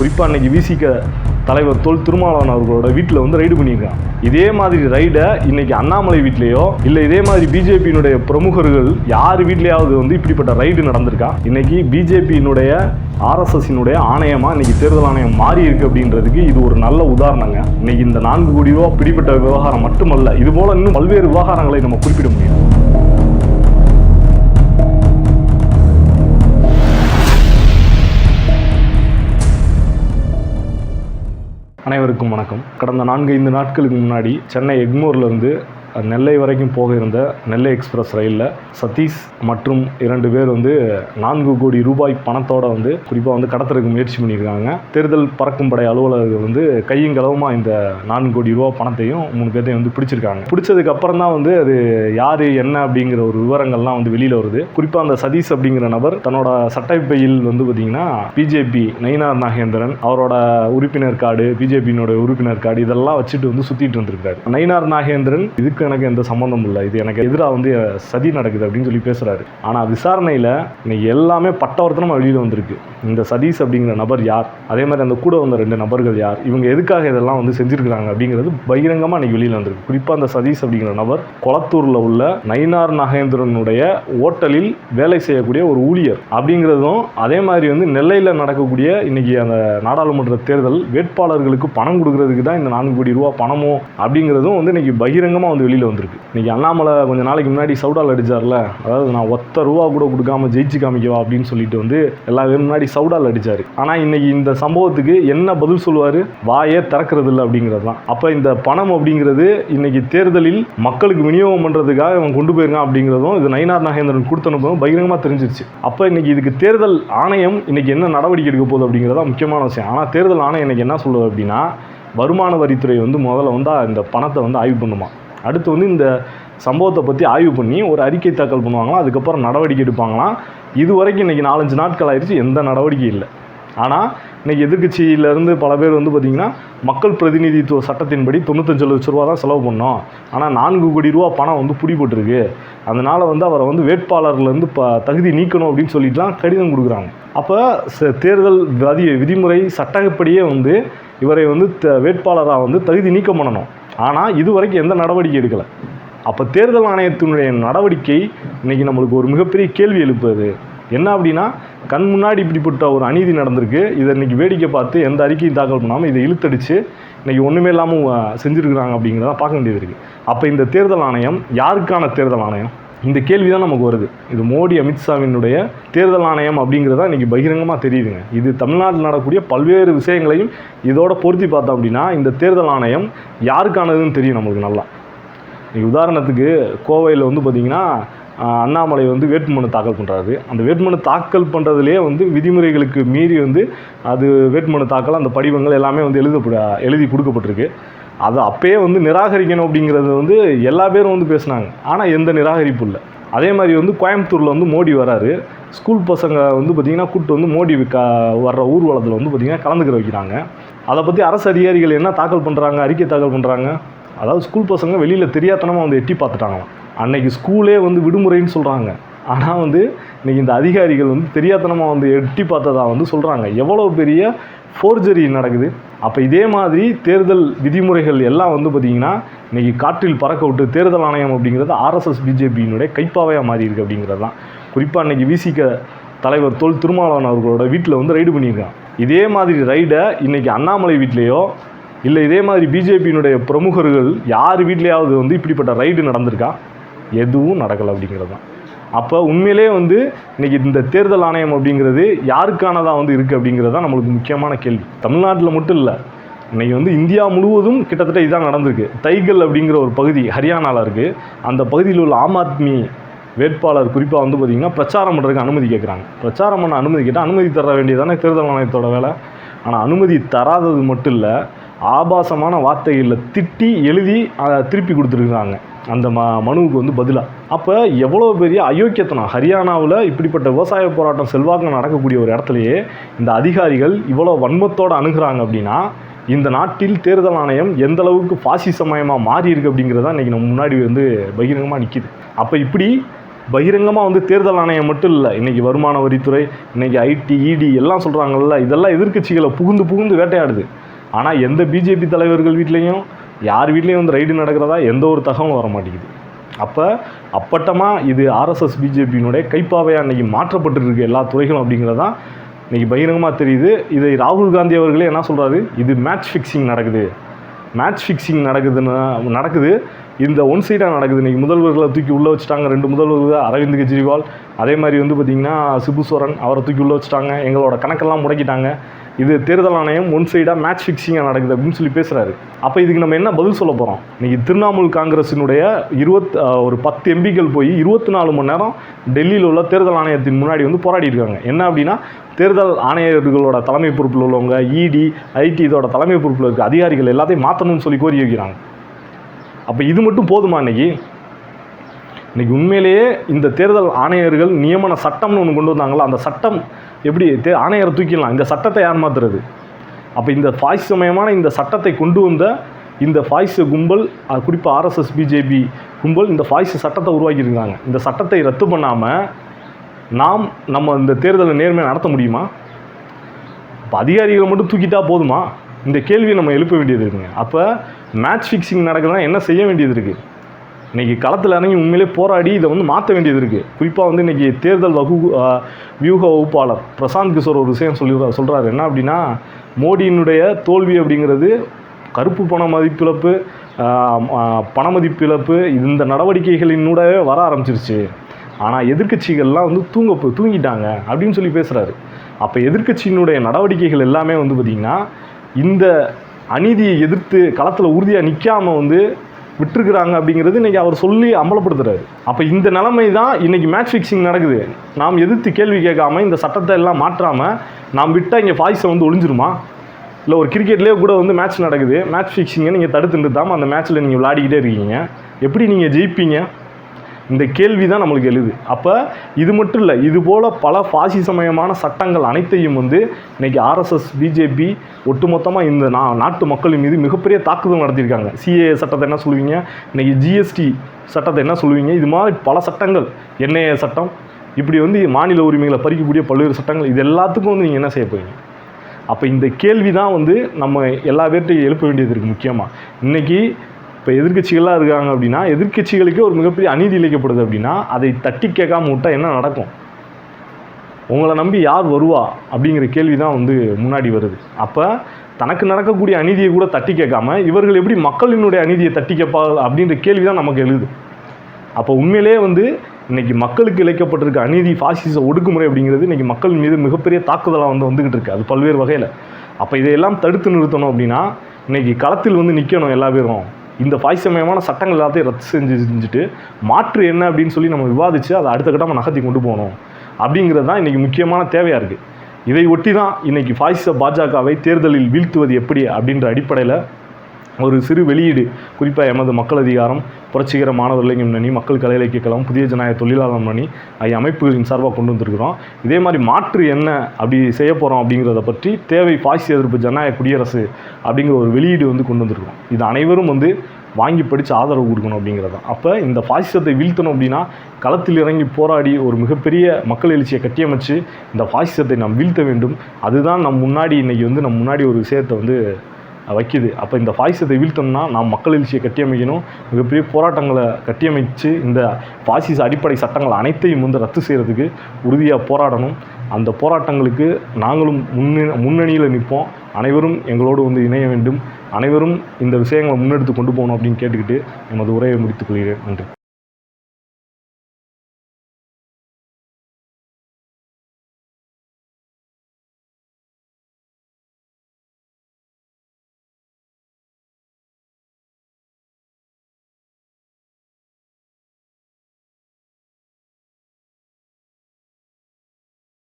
குறிப்பாக அன்னைக்கு விசிக தலைவர் தொல் திருமாவளவன் அவர்களோட வீட்டில் வந்து ரைடு பண்ணியிருக்காங்க இதே மாதிரி ரைடை இன்னைக்கு அண்ணாமலை வீட்லேயோ இல்லை இதே மாதிரி பிஜேபியினுடைய பிரமுகர்கள் யார் வீட்லேயாவது வந்து இப்படிப்பட்ட ரைடு நடந்திருக்கா? இன்னைக்கு பிஜேபியினுடைய ஆர்எஸ்எஸ்ஸினுடைய ஆணையமாக இன்னைக்கு தேர்தல் ஆணையம் மாறி இருக்கு அப்படின்றதுக்கு இது ஒரு நல்ல உதாரணங்க. இன்னைக்கு இந்த நான்கு கோடி ரூபா பிடிப்பட்ட விவகாரம் மட்டுமல்ல இது போல இன்னும் பல்வேறு விவகாரங்களை நம்ம குறிப்பிட முடியும். அனைவருக்கும் வணக்கம். கடந்த நான்கு ஐந்து நாட்களுக்கு முன்னாடி சென்னை எக்மோர்லேருந்து நெல்லை வரைக்கும் போக இருந்த நெல்லை எக்ஸ்பிரஸ் ரயிலில் சதீஷ் மற்றும் இரண்டு பேர் வந்து நான்கு கோடி ரூபாய் பணத்தோட வந்து குறிப்பாக வந்து கடத்துறதுக்கு முயற்சி பண்ணியிருக்காங்க. தேர்தல் பறக்கும் படை அலுவலர்கள் வந்து கையும் இந்த நான்கு கோடி ரூபா பணத்தையும் மூணு பேர்த்தையும் வந்து பிடிச்சிருக்காங்க. பிடிச்சதுக்கு அப்புறம் தான் வந்து அது யார் என்ன அப்படிங்கிற ஒரு விவரங்கள்லாம் வந்து வெளியில் வருது. குறிப்பாக அந்த சதீஷ் அப்படிங்கிற நபர் தன்னோட சட்டப்பையில் வந்து பார்த்தீங்கன்னா பிஜேபி நயினார் நாகேந்திரன் அவரோட உறுப்பினர் கார்டு பிஜேபியினோட உறுப்பினர் கார்டு இதெல்லாம் வச்சுட்டு வந்து சுற்றிட்டு இருந்திருக்காரு. நயினார் நாகேந்திரன் இதுக்கு எனக்கு எந்த சம்மந்தம் இல்லை. இது எனக்கு எதிராக வந்து சதி நடக்குது அப்படின்னு சொல்லி பேசுகிறாரு ஆனால் விசாரணையில் இன்னைக்கு எல்லாமே பட்டவர்த்தனமாக வெளியில் வந்திருக்கு. இந்த சதீஷ் அப்படிங்கிற நபர் யார்? அதே மாதிரி அந்த கூட வந்த ரெண்டு நபர்கள் யார்? இவங்க எதுக்காக இதெல்லாம் வந்து செஞ்சுருக்காங்க அப்படிங்கிறது பகிரங்கமாக இன்னைக்கு வெளியில் வந்திருக்கு. குறிப்பாக அந்த சதீஷ் அப்படிங்கிற நபர் கொளத்தூரில் உள்ள நயினார் நாகேந்திரனுடைய ஓட்டலில் வேலை செய்யக்கூடிய ஒரு ஊழியர். அப்படிங்கிறதும் அதே மாதிரி வந்து நெல்லையில் நடக்கக்கூடிய இன்னைக்கு அந்த நாடாளுமன்ற தேர்தல் வேட்பாளர்களுக்கு பணம் கொடுக்கறதுக்கு தான் இந்த நான்கு கோடி ரூபா பணமோ அப்படிங்கிறதும் வந்து இன்னைக்கு பகிரங்கமாக வந்து வெளியில் வந்திருக்கு. இன்றைக்கி அண்ணாமலை கொஞ்சம் நாளைக்கு முன்னாடி சவுடால் அடிச்சார்ல அதாவது நான் ஒத்த ரூபா கூட கொடுக்காம ஜெயிச்சு காமிக்கவா அப்படின்னு சொல்லிட்டு வந்து எல்லா முன்னாடி சவுடால் அடித்தார் ஆனால் இன்றைக்கி இந்த சம்பவத்துக்கு என்ன பதில் சொல்லுவார்? வாயே திறக்கிறது இல்லை அப்படிங்கிறது தான். அப்போ இந்த பணம் அப்படிங்கிறது இன்றைக்கி தேர்தலில் மக்களுக்கு விநியோகம் பண்ணுறதுக்காக இவன் கொண்டு போயிருக்கான் அப்படிங்கிறதும் இது நயினார் நாகேந்திரன் கொடுத்தனுப்பதும் பகிரங்கமாக தெரிஞ்சிருச்சு. அப்போ இன்னைக்கு இதுக்கு தேர்தல் ஆணையம் இன்னைக்கு என்ன நடவடிக்கை எடுக்க போகுது அப்படிங்கிறதா முக்கியமான விஷயம். ஆனால் தேர்தல் ஆணையம் இன்னைக்கு என்ன சொல்லுது அப்படின்னா வருமான வரித்துறை வந்து முதல்ல வந்து இந்த பணத்தை வந்து ஆய்வு பண்ணுமா? அடுத்து வந்து இந்த சம்பவத்தை பற்றி ஆய்வு பண்ணி ஒரு அறிக்கை தாக்கல் பண்ணுவாங்களாம். அதுக்கப்புறம் நடவடிக்கை எடுப்பாங்களாம். இது வரைக்கும் இன்றைக்கி நாலஞ்சு நாட்கள் ஆயிடுச்சு எந்த நடவடிக்கையும் இல்லை. ஆனால் இன்றைக்கி எதிர்கட்சியிலேருந்து பல பேர் வந்து பார்த்திங்கன்னா மக்கள் பிரதிநிதித்துவ சட்டத்தின்படி தொண்ணூத்தஞ்சு லட்ச ரூபா தான் செலவு பண்ணோம். ஆனால் நான்கு கோடி ரூபா பணம் வந்து பிடிபட்டிருக்கு. அதனால் வந்து அவரை வந்து வேட்பாளர்லேருந்து ப தகுதி நீக்கணும் அப்படின்னு சொல்லிட்டுலாம் கடிதம் கொடுக்குறாங்க. அப்போ ச- தேர்தல் விதி விதிமுறை சட்டப்படியே வந்து இவரை வந்து த- வேட்பாளராக வந்து தகுதி நீக்கம் பண்ணணும். ஆனால் இது வரைக்கும் எந்த நடவடிக்கை எடுக்கலை. அப்போ தேர்தல் ஆணையத்தினுடைய நடவடிக்கை இன்னைக்கு நம்மளுக்கு ஒரு மிகப்பெரிய கேள்வி எழுப்புது. என்ன அப்படின்னா கண் முன்னாடி இப்படிப்பட்ட ஒரு அநீதி நடந்திருக்கு. இதை இன்றைக்கி வேடிக்கை பார்த்து எந்த அறிக்கையும் தாக்கல் பண்ணாமல் இதை இழுத்தடிச்சு இன்றைக்கி ஒன்றுமே இல்லாமல் செஞ்சுருக்குறாங்க அப்படிங்கிறத பார்க்க வேண்டியது இருக்குது அப்போ இந்த தேர்தல் ஆணையம் யாருக்கான தேர்தல் ஆணையம்? இந்த கேள்வி தான் நமக்கு வருது. இது மோடி அமித்ஷாவினுடைய தேர்தல் ஆணையம் அப்படிங்கிறதா இன்றைக்கி பகிரங்கமாக தெரியுதுங்க. இது தமிழ்நாட்டில் நடக்கக்கூடிய பல்வேறு விஷயங்களையும் இதோட பொருத்தி பார்த்தோம் அப்படின்னா இந்த தேர்தல் ஆணையம் யாருக்கானதுன்னு தெரியும் நம்மளுக்கு நல்லா. இன்றைக்கி உதாரணத்துக்கு கோவையில் வந்து பார்த்திங்கன்னா அண்ணாமலை வந்து வேட்புமனு தாக்கல் பண்ணுறாரு அந்த வேட்புமனு தாக்கல் பண்ணுறதுலேயே வந்து விதிமுறைகளுக்கு மீறி வந்து அது வேட்புமனு தாக்கல் அந்த படிவங்கள் எல்லாமே வந்து எழுதப்பட எழுதி கொடுக்கப்பட்டிருக்கு. அதை அப்பயே வந்து நிராகரிக்கணும் அப்படிங்கிறது வந்து எல்லா பேரும் வந்து பேசுனாங்க. ஆனால் எந்த நிராகரிப்பு இல்லை. அதே மாதிரி வந்து கோயம்புத்தூரில் வந்து மோடி வராரு. ஸ்கூல் பசங்க வந்து பார்த்திங்கன்னா கூப்பிட்டு வந்து மோடி க வர்ற ஊர்வலத்தில் வந்து பார்த்திங்கன்னா கலந்துக்கிற வைக்கிறாங்க. அதை பற்றி அரசு அதிகாரிகள் என்ன தாக்கல் பண்ணுறாங்க அறிக்கை தாக்கல் பண்ணுறாங்க அதாவது ஸ்கூல் பசங்க வெளியில் தெரியாதனமாக வந்து எட்டி பார்த்துட்டாங்களாம். அன்னைக்கு ஸ்கூலே வந்து விடுமுறைன்னு சொல்கிறாங்க ஆனால் வந்து இன்னைக்கு இந்த அதிகாரிகள் வந்து தெரியாத்தனமாக வந்து எட்டி பார்த்ததாக வந்து சொல்கிறாங்க எவ்வளோ பெரிய ஃபோர்ஜரி நடக்குது. அப்போ இதே மாதிரி தேர்தல் விதிமுறைகள் எல்லாம் வந்து பார்த்திங்கன்னா இன்னைக்கு காற்றில் பறக்க விட்டு தேர்தல் ஆணையம் அப்படிங்கிறது ஆர்எஸ்எஸ் பிஜேபியினுடைய கைப்பாவையாக மாறிருக்கு அப்படிங்கிறது தான். குறிப்பாக இன்றைக்கி விசிக தலைவர் தொல் திருமாவளவன் அவர்களோட வீட்டில் வந்து ரைடு பண்ணியிருக்கான் இதே மாதிரி ரைடை இன்றைக்கி அண்ணாமலை வீட்லேயோ இல்லை இதே மாதிரி பிஜேபியினுடைய பிரமுகர்கள் யார் வீட்லேயாவது வந்து இப்படிப்பட்ட ரைடு நடந்திருக்கா? எதுவும் நடக்கலை அப்படிங்கிறது தான். அப்போ உண்மையிலே வந்து இன்னைக்கு இந்த தேர்தல் ஆணையம் அப்படிங்கிறது யாருக்கானதாக வந்து இருக்குது அப்படிங்கிறது தான் நம்மளுக்கு முக்கியமான கேள்வி. தமிழ்நாட்டில் மட்டும் இல்லை. இன்றைக்கி வந்து இந்தியா முழுவதும் கிட்டத்தட்ட இதான் நடந்திருக்கு. தைகல் அப்படிங்கிற ஒரு பகுதி ஹரியானாவில் இருக்குது அந்த பகுதியில் உள்ள ஆம் ஆத்மி வேட்பாளர் குறிப்பாக வந்து பார்த்திங்கன்னா பிரச்சாரம் பண்ணுறதுக்கு அனுமதி கேட்குறாங்க பிரச்சாரம் பண்ண அனுமதி கேட்டால் அனுமதி தர வேண்டியதானே தேர்தல் ஆணையத்தோட வேலை. ஆனால் அனுமதி தராதது மட்டும் இல்லை ஆபாசமான வார்த்தைகளில் திட்டி எழுதி அதை திருப்பி கொடுத்துருக்குறாங்க அந்த ம மனுவுக்கு வந்து பதிலாக அப்போ எவ்வளோ பெரிய அயோக்கியத்தனம்? ஹரியானாவில் இப்படிப்பட்ட விவசாய போராட்டம் செல்வாக்கு நடக்கக்கூடிய ஒரு இடத்துலையே இந்த அதிகாரிகள் இவ்வளோ வன்மத்தோடு அணுகிறாங்க அப்படின்னா இந்த நாட்டில் தேர்தல் ஆணையம் எந்த அளவுக்கு பாசிசமயமாக மாறி அப்படிங்கிறத அப்படிங்கிறதா இன்றைக்கி நம்ம முன்னாடி வந்து பகிரங்கமாக நிற்கிது அப்போ இப்படி பகிரங்கமாக வந்து தேர்தல் ஆணையம் மட்டும் இல்லை இன்றைக்கி வருமான வரித்துறை இன்றைக்கி ஐடி இடி எல்லாம் சொல்கிறாங்கல்ல இதெல்லாம் எதிர்க்கட்சிகளை புகுந்து புகுந்து வேட்டையாடுது. ஆனால் எந்த பிஜேபி தலைவர்கள் வீட்லேயும் யார் வீட்லேயும் வந்து ரைடு நடக்கிறதா எந்த ஒரு தகவலும் வர மாட்டேங்குது. அப்போ அப்பட்டமாக இது ஆர்எஸ்எஸ் பிஜேபியினுடைய கைப்பாவையாக அன்றைக்கி மாற்றப்பட்டுருக்கு எல்லா துறைகளும் அப்படிங்கிறதான் இன்றைக்கி பகிரங்கமாக தெரியுது. இதை ராகுல் காந்தி அவர்களே என்ன சொல்கிறாரு இது மேட்ச் ஃபிக்ஸிங் நடக்குது. மேட்ச் ஃபிக்ஸிங் நடக்குதுன்னு நடக்குது. இந்த ஒன் சைடாக நடக்குது. இன்றைக்கி முதல்வர்களை தூக்கி உள்ளே வச்சுட்டாங்க. ரெண்டு முதல்வர்கள் அரவிந்த் கெஜ்ரிவால். அதே மாதிரி வந்து பார்த்திங்கன்னா சிபு சோரன் அவரை தூக்கி உள்ளே வச்சுட்டாங்க. எங்களோட கணக்கெல்லாம் முடக்கிட்டாங்க. இது தேர்தல் ஆணையம் ஒன் சைடாக மேட்ச் ஃபிக்ஸிங்காக நடக்குது அப்படின்னு சொல்லி பேசுகிறாரு அப்போ இதுக்கு நம்ம என்ன பதில் சொல்ல போகிறோம் இன்றைக்கி திரிணாமுல் காங்கிரஸினுடைய இருபத் ஒரு பத்து எம்பிக்கள் போய் இருபத்தி நாலு மணி நேரம் டெல்லியில் உள்ள தேர்தல் ஆணையத்தின் முன்னாடி வந்து போராடி இருக்காங்க. என்ன அப்படின்னா தேர்தல் ஆணையர்களோட தலைமை பொறுப்பில் உள்ளவங்க இடி ஐடி இதோட தலைமை பொறுப்பில் இருக்க அதிகாரிகள் எல்லாத்தையும் மாற்றணும்னு சொல்லி கோரி வைக்கிறாங்க. அப்போ இது மட்டும் போதுமா இன்றைக்கி இன்றைக்கி உண்மையிலேயே இந்த தேர்தல் ஆணையர்கள் நியமன சட்டம்னு ஒன்று கொண்டு வந்தாங்களா அந்த சட்டம் எப்படி தே ஆணையரை தூக்கிடலாம்? இந்த சட்டத்தை யார் மாற்றுறது அப்போ இந்த பாய்சமயமான இந்த சட்டத்தை கொண்டு வந்த இந்த ஃபாய்ஸ் கும்பல் குறிப்பாக ஆர்எஸ்எஸ் பிஜேபி கும்பல் இந்த ஃபாய்ஸ் சட்டத்தை உருவாக்கியிருக்காங்க இந்த சட்டத்தை ரத்து பண்ணாமல் நாம் நம்ம இந்த தேர்தலை நேர்மையாக நடத்த முடியுமா? இப்போ அதிகாரிகளை மட்டும் தூக்கிட்டா போதுமா? இந்த கேள்வியை நம்ம எழுப்ப வேண்டியது இருக்குங்க. அப்போ மேட்ச் ஃபிக்ஸிங் நடக்குதுன்னா என்ன செய்ய வேண்டியது இருக்குது இன்றைக்கி களத்தில் இறங்கி உண்மையிலே போராடி இதை வந்து மாற்ற வேண்டியது இருக்குது குறிப்பாக வந்து இன்றைக்கி தேர்தல் வகு வியூக வகுப்பாளர் பிரசாந்த் கிஷோர் ஒரு விஷயம் சொல்லி சொல்கிறாரு என்ன அப்படின்னா மோடியினுடைய தோல்வி அப்படிங்கிறது கருப்பு பண மதிப்பிழப்பு பண மதிப்பிழப்பு இந்த நடவடிக்கைகளினூடவே வர ஆரம்பிச்சிருச்சு. ஆனால் எதிர்க்கட்சிகள்லாம் வந்து தூங்க தூங்கிட்டாங்க அப்படின்னு சொல்லி பேசுகிறாரு அப்போ எதிர்க்கட்சியினுடைய நடவடிக்கைகள் எல்லாமே வந்து பார்த்திங்கன்னா இந்த அநீதியை எதிர்த்து களத்தில் உறுதியாக நிற்காம வந்து விட்டுருக்குறாங்க அப்படிங்கிறது இன்றைக்கி அவர் சொல்லி அம்பலப்படுத்துகிறாரு அப்போ இந்த நிலைமை தான் இன்றைக்கி மேட்ச் ஃபிக்ஸிங் நடக்குது. நாம் எதிர்த்து கேள்வி கேட்காம இந்த சட்டத்தை எல்லாம் மாற்றாமல் நாம் விட்டால் இங்கே பாய்ஸை வந்து ஒளிஞ்சிருமா? இல்லை ஒரு கிரிக்கெட்லேயே கூட வந்து மேட்ச் நடக்குது. மேட்ச் ஃபிக்ஸிங்கை நீங்கள் தடுத்து நிறுத்தாமல் அந்த மேட்ச்சில் நீங்கள் விளையாடிக்கிட்டே இருக்கீங்க. எப்படி நீங்கள் ஜெயிப்பீங்க? இந்த கேள்வி தான் நம்மளுக்கு எழுது. அப்போ இது மட்டும் இல்லை இது போல் பல பாசிசமயமான சட்டங்கள் அனைத்தையும் வந்து இன்றைக்கி ஆர்எஸ்எஸ் பிஜேபி ஒட்டுமொத்தமாக இந்த நா நாட்டு மக்களின் மீது மிகப்பெரிய தாக்குதல் நடத்தியிருக்காங்க. சிஏஏ சட்டத்தை என்ன சொல்லுவீங்க? இன்றைக்கி ஜிஎஸ்டி சட்டத்தை என்ன சொல்லுவீங்க? இது மாதிரி பல சட்டங்கள். என்ஐஏ சட்டம் இப்படி வந்து மாநில உரிமைகளை பறிக்கக்கூடிய பல்வேறு சட்டங்கள் இது எல்லாத்துக்கும் வந்து நீங்கள் என்ன செய்ய போகிறீங்க அப்போ இந்த கேள்வி தான் வந்து நம்ம எல்லா பேர்ட்டையும் எழுப்ப வேண்டியது இருக்குது முக்கியமாக இன்றைக்கி இப்போ எதிர்க்கட்சிகளாக இருக்காங்க அப்படின்னா எதிர்க்கட்சிகளுக்கே ஒரு மிகப்பெரிய அநீதி இழைக்கப்படுது அப்படின்னா அதை தட்டி கேட்காம விட்டால் என்ன நடக்கும்? உங்களை நம்பி யார் வருவா? அப்படிங்கிற கேள்வி தான் வந்து முன்னாடி வருது. அப்போ தனக்கு நடக்கக்கூடிய அநீதியை கூட தட்டி கேட்காம இவர்கள் எப்படி மக்களினுடைய அநீதியை தட்டி கேட்பா அப்படின்ற கேள்வி தான் நமக்கு எழுது. அப்போ உண்மையிலே வந்து இன்னைக்கு மக்களுக்கு இழைக்கப்பட்டிருக்க அநீதி ஃபாசிச ஒடுக்குமுறை அப்படிங்கிறது இன்றைக்கி மக்கள் மீது மிகப்பெரிய தாக்குதலாக வந்து வந்துக்கிட்டு இருக்குது அது பல்வேறு வகையில். அப்போ இதையெல்லாம் தடுத்து நிறுத்தணும் அப்படின்னா இன்னைக்கு களத்தில் வந்து நிற்கணும் எல்லா பேரும். இந்த பாய்சமயமான சட்டங்கள் எல்லாத்தையும் ரத்து செஞ்சு செஞ்சுட்டு மாற்று என்ன அப்படின்னு சொல்லி நம்ம விவாதித்து அதை அடுத்த கட்டமாக நகர்த்தி கொண்டு போகணும். அப்படிங்கிறது தான் இன்றைக்கி முக்கியமான தேவையாக இருக்குது இதை ஒட்டி தான் இன்றைக்கி பாய்ச பாஜகவை தேர்தலில் வீழ்த்துவது எப்படி அப்படின்ற அடிப்படையில் ஒரு சிறு வெளியீடு குறிப்பாக எமது மக்கள் அதிகாரம் புரட்சிகர மாணவர் இளைஞர் முன்னணி மக்கள் கலை இலக்கிய கழகம் புதிய ஜனநாயக தொழிலாளர் முன்னணி ஆகிய அமைப்புகளின் சார்பாக கொண்டு வந்திருக்கிறோம். இதே மாதிரி மாற்று என்ன அப்படி செய்ய போகிறோம் அப்படிங்கிறத பற்றி தேவை பாசி எதிர்ப்பு ஜனநாயக குடியரசு அப்படிங்கிற ஒரு வெளியீடு வந்து கொண்டு வந்திருக்கிறோம். இது அனைவரும் வந்து வாங்கி படித்து ஆதரவு கொடுக்கணும் அப்படிங்கிறது தான். அப்போ இந்த பாசிசத்தை வீழ்த்தணும் அப்படின்னா களத்தில் இறங்கி போராடி ஒரு மிகப்பெரிய மக்கள் எழுச்சியை கட்டியமைச்சு இந்த பாசிசத்தை நாம் வீழ்த்த வேண்டும். அதுதான் நம் முன்னாடி இன்னைக்கு வந்து நம் முன்னாடி ஒரு விஷயத்தை வந்து வைக்குது. அப்போ இந்த பாசிசத்தை வீழ்த்தணும்னா நாம் மக்கள் எழுச்சியை கட்டியமைக்கணும். மிகப்பெரிய போராட்டங்களை கட்டியமைச்சு இந்த பாசிச அடிப்படை சட்டங்கள் அனைத்தையும் வந்து ரத்து செய்கிறதுக்கு உறுதியாக போராடணும். அந்த போராட்டங்களுக்கு நாங்களும் முன்னணி முன்னணியில் நிற்போம். அனைவரும் எங்களோடு வந்து இணைய வேண்டும். அனைவரும் இந்த விஷயங்களை முன்னெடுத்து கொண்டு போகணும் அப்படின்னு கேட்டுக்கிட்டு எமது உரையை முடித்துக் கொள்கிறேன். நன்றி.